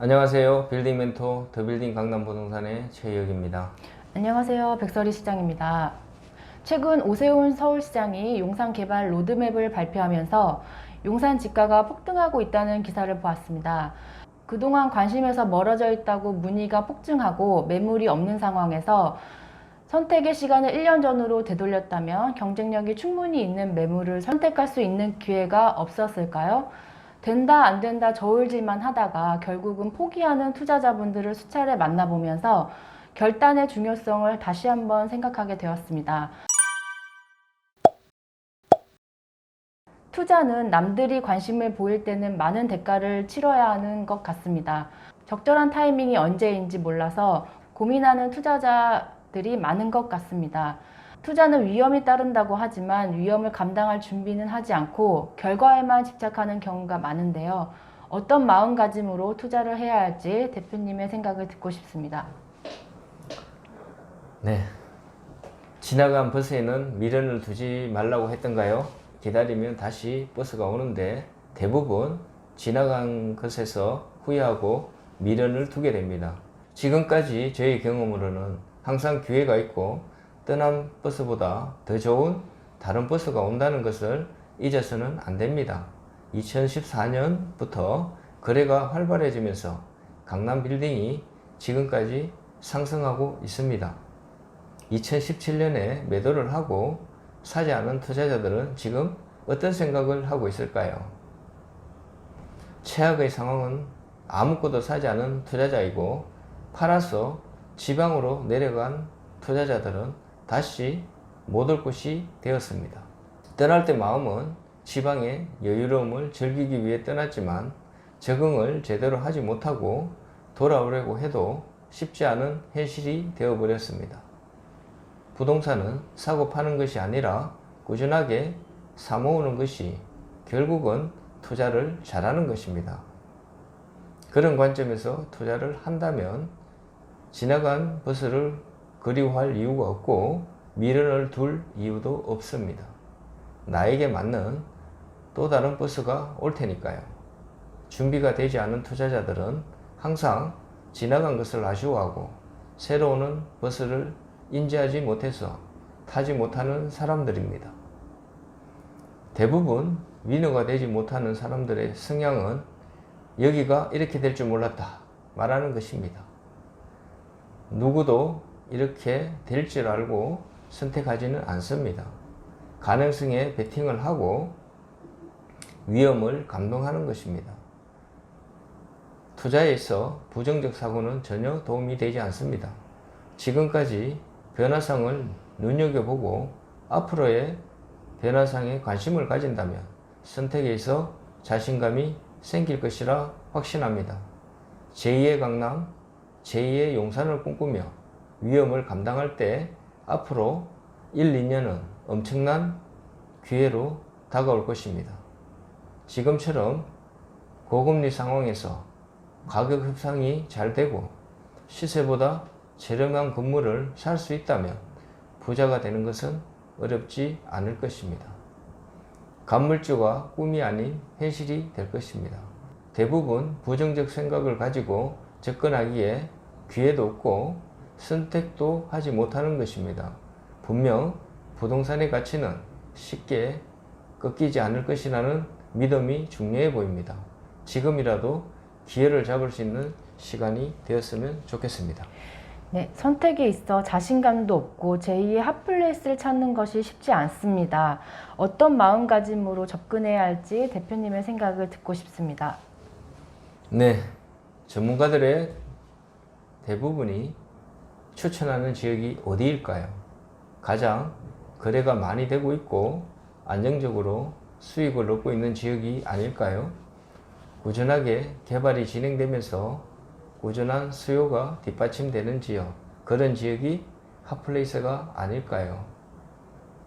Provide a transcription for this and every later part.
안녕하세요. 빌딩 멘토 더 빌딩 강남 부동산의 최혁입니다. 안녕하세요. 백설이 시장입니다. 최근 오세훈 서울시장이 용산 개발 로드맵을 발표하면서 용산 집가가 폭등하고 있다는 기사를 보았습니다. 그동안 관심에서 멀어져 있다고 문의가 폭증하고 매물이 없는 상황에서 선택의 시간을 1년 전으로 되돌렸다면 경쟁력이 충분히 있는 매물을 선택할 수 있는 기회가 없었을까요? 된다 안 된다 저울질만 하다가 결국은 포기하는 투자자분들을 수차례 만나보면서 결단의 중요성을 다시 한번 생각하게 되었습니다. 투자는 남들이 관심을 보일 때는 많은 대가를 치러야 하는 것 같습니다. 적절한 타이밍이 언제인지 몰라서 고민하는 투자자들이 많은 것 같습니다. 투자는 위험이 따른다고 하지만 위험을 감당할 준비는 하지 않고 결과에만 집착하는 경우가 많은데요. 어떤 마음가짐으로 투자를 해야 할지 대표님의 생각을 듣고 싶습니다. 네. 지나간 버스에는 미련을 두지 말라고 했던가요? 기다리면 다시 버스가 오는데 대부분 지나간 것에서 후회하고 미련을 두게 됩니다. 지금까지 저의 경험으로는 항상 기회가 있고 떠난 버스보다 더 좋은 다른 버스가 온다는 것을 잊어서는 안 됩니다. 2014년부터 거래가 활발해지면서 강남 빌딩이 지금까지 상승하고 있습니다. 2017년에 매도를 하고 사지 않은 투자자들은 지금 어떤 생각을 하고 있을까요? 최악의 상황은 아무것도 사지 않은 투자자이고 팔아서 지방으로 내려간 투자자들은 다시 못 올 곳이 되었습니다. 떠날 때 마음은 지방의 여유로움을 즐기기 위해 떠났지만 적응을 제대로 하지 못하고 돌아오려고 해도 쉽지 않은 현실이 되어버렸습니다. 부동산은 사고 파는 것이 아니라 꾸준하게 사모으는 것이 결국은 투자를 잘하는 것입니다. 그런 관점에서 투자를 한다면 지나간 버스를 그리워할 이유가 없고 미련을 둘 이유도 없습니다. 나에게 맞는 또 다른 버스가 올 테니까요. 준비가 되지 않은 투자자들은 항상 지나간 것을 아쉬워하고 새로 오는 버스를 인지하지 못해서 타지 못하는 사람들입니다. 대부분 위너가 되지 못하는 사람들의 성향은 여기가 이렇게 될 줄 몰랐다 말하는 것입니다. 누구도 이렇게 될 줄 알고 선택하지는 않습니다. 가능성에 베팅을 하고 위험을 감동하는 것입니다. 투자에서 부정적 사고는 전혀 도움이 되지 않습니다. 지금까지 변화상을 눈여겨보고 앞으로의 변화상에 관심을 가진다면 선택에서 자신감이 생길 것이라 확신합니다. 제2의 강남, 제2의 용산을 꿈꾸며 위험을 감당할 때 앞으로 1, 2년은 엄청난 기회로 다가올 것입니다. 지금처럼 고금리 상황에서 가격 협상이 잘 되고 시세보다 저렴한 건물을 살 수 있다면 부자가 되는 것은 어렵지 않을 것입니다. 간물주가 꿈이 아닌 현실이 될 것입니다. 대부분 부정적 생각을 가지고 접근하기에 기회도 없고 선택도 하지 못하는 것입니다. 분명 부동산의 가치는 쉽게 꺾이지 않을 것이라는 믿음이 중요해 보입니다. 지금이라도 기회를 잡을 수 있는 시간이 되었으면 좋겠습니다. 네, 선택에 있어 자신감도 없고 제2의 핫플레이스를 찾는 것이 쉽지 않습니다. 어떤 마음가짐으로 접근해야 할지 대표님의 생각을 듣고 싶습니다. 네, 전문가들의 대부분이 추천하는 지역이 어디일까요? 가장 거래가 많이 되고 있고 안정적으로 수익을 얻고 있는 지역이 아닐까요? 꾸준하게 개발이 진행되면서 꾸준한 수요가 뒷받침되는 지역, 그런 지역이 핫플레이스가 아닐까요?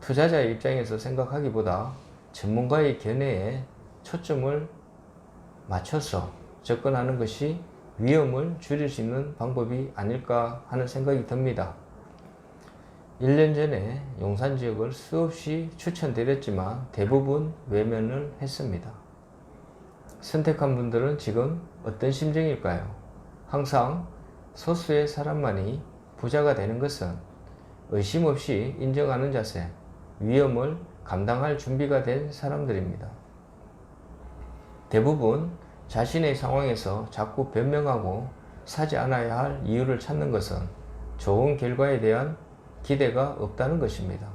투자자의 입장에서 생각하기보다 전문가의 견해에 초점을 맞춰서 접근하는 것이 위험을 줄일 수 있는 방법이 아닐까 하는 생각이 듭니다. 1년 전에 용산 지역을 수없이 추천드렸지만 대부분 외면을 했습니다. 선택한 분들은 지금 어떤 심정일까요? 항상 소수의 사람만이 부자가 되는 것은 의심 없이 인정하는 자세, 위험을 감당할 준비가 된 사람들입니다. 대부분 자신의 상황에서 자꾸 변명하고 사지 않아야 할 이유를 찾는 것은 좋은 결과에 대한 기대가 없다는 것입니다.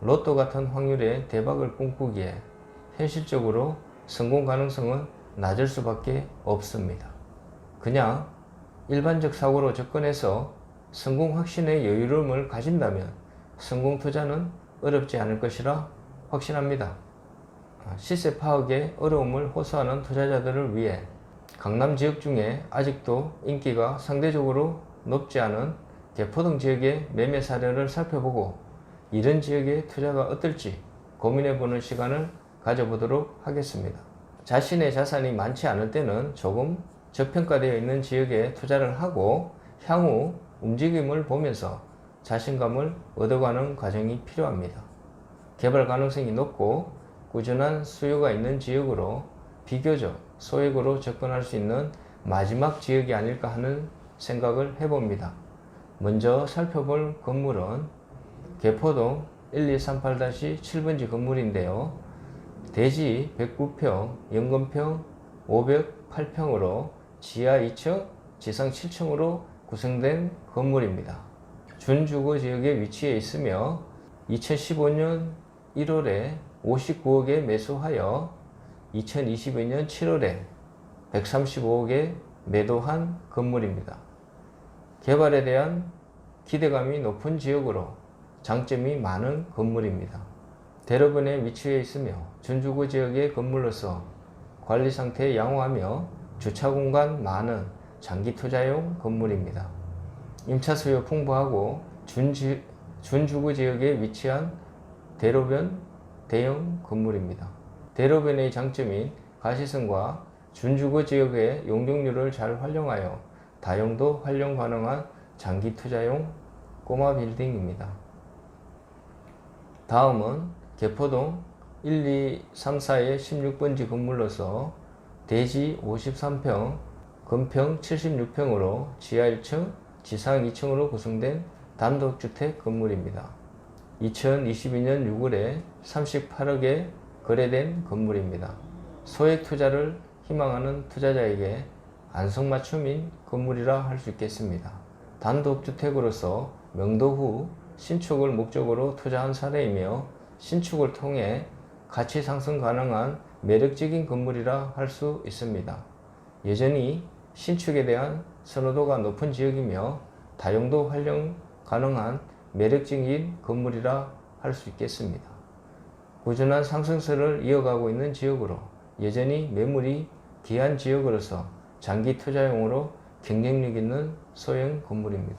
로또 같은 확률의 대박을 꿈꾸기에 현실적으로 성공 가능성은 낮을 수밖에 없습니다. 그냥 일반적 사고로 접근해서 성공 확신의 여유로움을 가진다면 성공 투자는 어렵지 않을 것이라 확신합니다. 아, 시세 파악에 어려움을 호소하는 투자자들을 위해 강남 지역 중에 아직도 인기가 상대적으로 높지 않은 개포동 지역의 매매 사례를 살펴보고 이런 지역의 투자가 어떨지 고민해보는 시간을 가져보도록 하겠습니다. 자신의 자산이 많지 않을 때는 조금 저평가되어 있는 지역에 투자를 하고 향후 움직임을 보면서 자신감을 얻어가는 과정이 필요합니다. 개발 가능성이 높고 꾸준한 수요가 있는 지역으로 비교적 소액으로 접근할 수 있는 마지막 지역이 아닐까 하는 생각을 해봅니다. 먼저 살펴볼 건물은 개포동 1238-7번지 건물인데요. 대지 109평, 연건평 508평으로 지하 2층, 지상 7층으로 구성된 건물입니다. 준주거 지역에 위치해 있으며 2015년 1월에 59억에 매수하여 2022년 7월에 135억에 매도한 건물입니다. 개발에 대한 기대감이 높은 지역으로 장점이 많은 건물입니다. 대로변에 위치해 있으며 준주거 지역의 건물로서 관리 상태 양호하며 주차 공간 많은 장기 투자용 건물입니다. 임차 수요 풍부하고 준지, 준주거 지역에 위치한 대로변 대형 건물입니다. 대로변의 장점인 가시성과 준주거 지역의 용적률을 잘 활용하여 다용도 활용 가능한 장기 투자용 꼬마 빌딩입니다. 다음은 개포동 1, 2, 3, 4의 16번지 건물로서 대지 53평, 건평 76평으로 지하 1층, 지상 2층으로 구성된 단독주택 건물입니다. 2022년 6월에 38억에 거래된 건물입니다. 소액 투자를 희망하는 투자자에게 안성맞춤인 건물이라 할 수 있겠습니다. 단독주택으로서 명도 후 신축을 목적으로 투자한 사례이며 신축을 통해 가치 상승 가능한 매력적인 건물이라 할 수 있습니다. 여전히 신축에 대한 선호도가 높은 지역이며 다용도 활용 가능한 매력적인 건물이라 할 수 있겠습니다. 꾸준한 상승세를 이어가고 있는 지역으로 여전히 매물이 귀한 지역으로서 장기 투자용으로 경쟁력 있는 소형 건물입니다.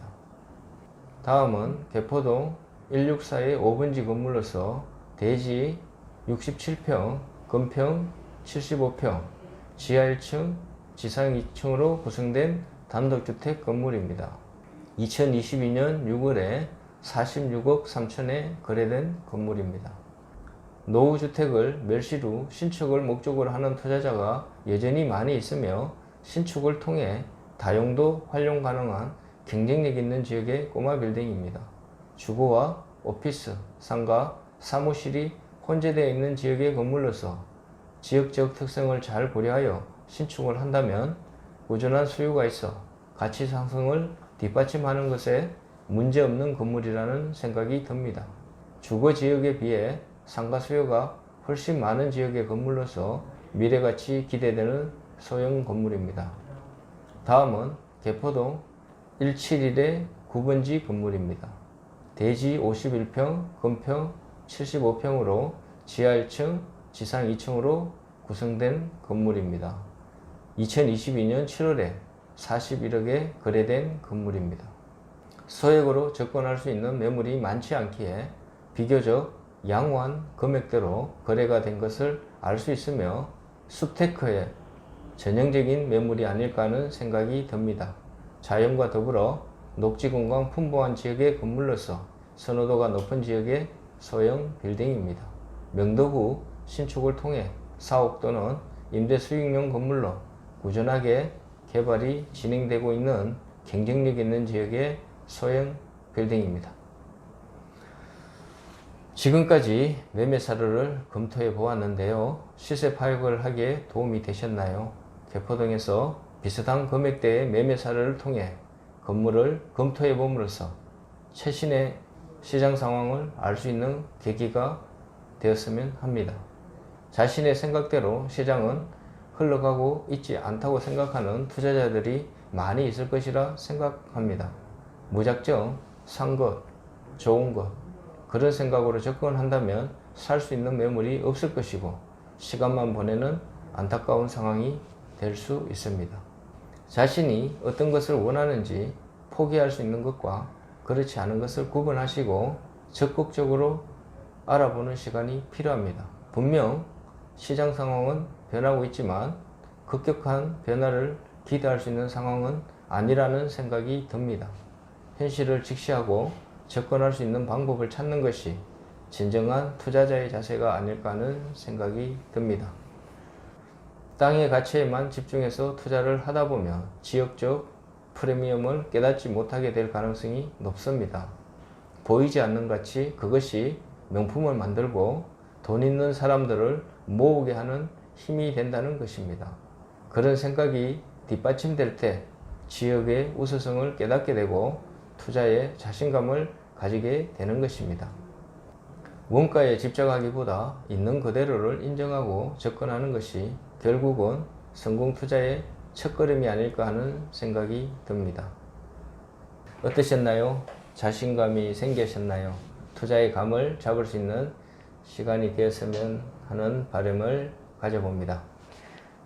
다음은 개포동 164의 5번지 건물로서 대지 67평, 건평 75평, 지하 1층, 지상 2층으로 구성된 단독주택 건물입니다. 2022년 6월에 46억 3천에 거래된 건물입니다. 노후주택을 멸실 후 신축을 목적으로 하는 투자자가 여전히 많이 있으며 신축을 통해 다용도 활용 가능한 경쟁력 있는 지역의 꼬마 빌딩입니다. 주거와 오피스, 상가, 사무실이 혼재되어 있는 지역의 건물로서 지역적 특성을 잘 고려하여 신축을 한다면 꾸준한 수요가 있어 가치 상승을 뒷받침하는 것에 문제없는 건물이라는 생각이 듭니다. 주거 지역에 비해 상가 수요가 훨씬 많은 지역의 건물로서 미래가치 기대되는 소형 건물입니다. 다음은 개포동 171의 9번지 건물입니다. 대지 51평, 건평 75평으로 지하 1층, 지상 2층으로 구성된 건물입니다. 2022년 7월에 41억에 거래된 건물입니다. 소액으로 접근할 수 있는 매물이 많지 않기에 비교적 양호한 금액대로 거래가 된 것을 알 수 있으며 숲테크의 전형적인 매물이 아닐까 하는 생각이 듭니다. 자연과 더불어 녹지 공간 풍부한 지역의 건물로서 선호도가 높은 지역의 소형 빌딩입니다. 명도 후 신축을 통해 사옥 또는 임대 수익용 건물로 꾸준하게 개발이 진행되고 있는 경쟁력 있는 지역의 소형 빌딩입니다. 지금까지 매매 사례를 검토해 보았는데요. 시세 파악을 하기에 도움이 되셨나요? 개포동에서 비슷한 금액대의 매매 사례를 통해 건물을 검토해 봄으로써 최신의 시장 상황을 알 수 있는 계기가 되었으면 합니다. 자신의 생각대로 시장은 흘러가고 있지 않다고 생각하는 투자자들이 많이 있을 것이라 생각합니다. 무작정 산 것, 좋은 것, 그런 생각으로 접근한다면 살 수 있는 매물이 없을 것이고 시간만 보내는 안타까운 상황이 될 수 있습니다. 자신이 어떤 것을 원하는지 포기할 수 있는 것과 그렇지 않은 것을 구분하시고 적극적으로 알아보는 시간이 필요합니다. 분명 시장 상황은 변하고 있지만 급격한 변화를 기대할 수 있는 상황은 아니라는 생각이 듭니다. 현실을 직시하고 접근할 수 있는 방법을 찾는 것이 진정한 투자자의 자세가 아닐까 하는 생각이 듭니다. 땅의 가치에만 집중해서 투자를 하다 보면 지역적 프리미엄을 깨닫지 못하게 될 가능성이 높습니다. 보이지 않는 가치, 그것이 명품을 만들고 돈 있는 사람들을 모으게 하는 힘이 된다는 것입니다. 그런 생각이 뒷받침될 때 지역의 우수성을 깨닫게 되고 투자에 자신감을 가지게 되는 것입니다. 원가에 집착하기보다 있는 그대로를 인정하고 접근하는 것이 결국은 성공 투자의 첫걸음이 아닐까 하는 생각이 듭니다. 어떠셨나요? 자신감이 생기셨나요? 투자의 감을 잡을 수 있는 시간이 되었으면 하는 바람을 가져봅니다.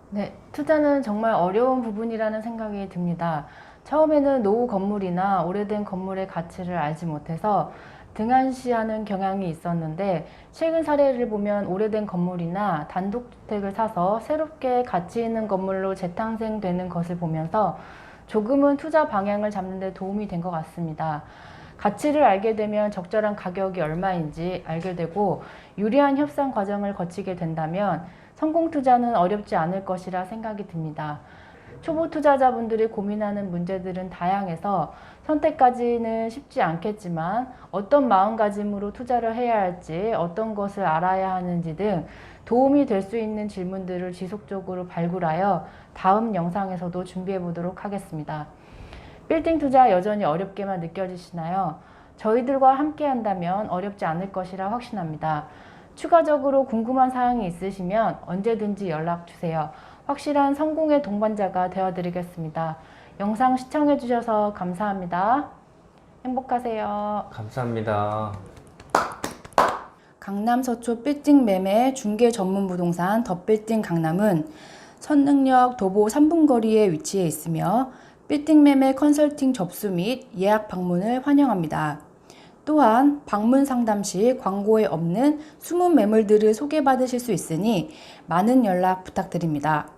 네, 투자는 정말 어려운 부분이라는 생각이 듭니다. 처음에는 노후 건물이나 오래된 건물의 가치를 알지 못해서 등한시하는 경향이 있었는데 최근 사례를 보면 오래된 건물이나 단독주택을 사서 새롭게 가치 있는 건물로 재탄생되는 것을 보면서 조금은 투자 방향을 잡는 데 도움이 된 것 같습니다. 가치를 알게 되면 적절한 가격이 얼마인지 알게 되고 유리한 협상 과정을 거치게 된다면 성공 투자는 어렵지 않을 것이라 생각이 듭니다. 초보 투자자분들이 고민하는 문제들은 다양해서 선택까지는 쉽지 않겠지만 어떤 마음가짐으로 투자를 해야 할지 어떤 것을 알아야 하는지 등 도움이 될 수 있는 질문들을 지속적으로 발굴하여 다음 영상에서도 준비해 보도록 하겠습니다. 빌딩 투자 여전히 어렵게만 느껴지시나요? 저희들과 함께 한다면 어렵지 않을 것이라 확신합니다. 추가적으로 궁금한 사항이 있으시면 언제든지 연락 주세요. 확실한 성공의 동반자가 되어드리겠습니다. 영상 시청해주셔서 감사합니다. 행복하세요. 감사합니다. 강남 서초 빌딩 매매 중개 전문 부동산 더 빌딩 강남은 선능력 도보 3분 거리에 위치해 있으며 빌딩 매매 컨설팅 접수 및 예약 방문을 환영합니다. 또한 방문 상담 시 광고에 없는 숨은 매물들을 소개받으실 수 있으니 많은 연락 부탁드립니다.